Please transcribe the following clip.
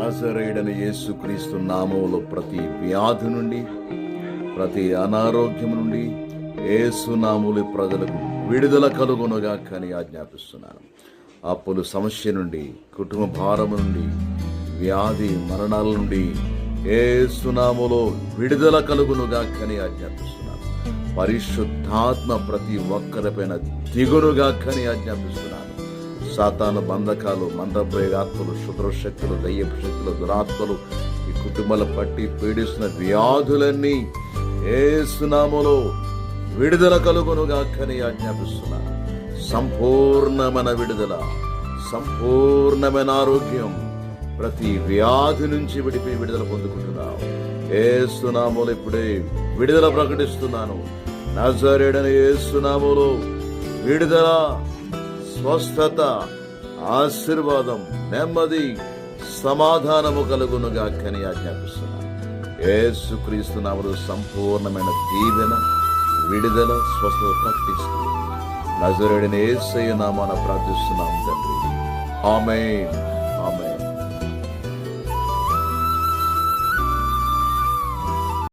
నజరేడని యేసుక్రీస్తు నామములో ప్రతి వ్యాధి నుండి ప్రతి అనారోగ్యం నుండి ఏసునాములు ప్రజలకు విడుదల కలుగునుగా కానీ ఆజ్ఞాపిస్తున్నాను. అప్పులు సమస్య నుండి కుటుంబ భారము నుండి వ్యాధి మరణాల నుండి ఏసునాములో విడుదల కలుగునుగా కానీ ఆజ్ఞాపిస్తున్నాను. పరిశుద్ధాత్మ ప్రతి ఒక్కరిపైన దిగునుగా కానీ ఆజ్ఞాపిస్తున్నాను. సాతాను బంధకాలు మందప్రేగాత్మలు శుద్రశక్తులు దయ్యపు శక్తులు దురాత్మలు ఈ కుటుంబాల పట్టి పీడిస్తున్న వ్యాధులన్నీ ఏసునాములో విడుదల కలుగునుగా కానీ ఆజ్ఞాపిస్తున్నాను సంపూర్ణమైన విడుదల సంపూర్ణమైన ఆరోగ్యం ప్రతి వ్యాధి నుంచి విడిపి విడుదల పొందుకుంటున్నావు సునామోలు ఇప్పుడే విడుదల ప్రకటిస్తున్నాను. నజరేడని ఏసునామూలు విడుదల స్వస్థత ఆశీర్వాదం నెమ్మది సమాధానము కలుగునుగా కని ఆజ్ఞాపిస్తున్నాను ఏసుక్రీస్తు నామలు సంపూర్ణమైన దీవెన విడుదల స్వస్థత ప్రకటిస్తుంది నజరుడిని ఏసయ్య నామాన ప్రార్థిస్తున్నాం తండ్రి. ఆమె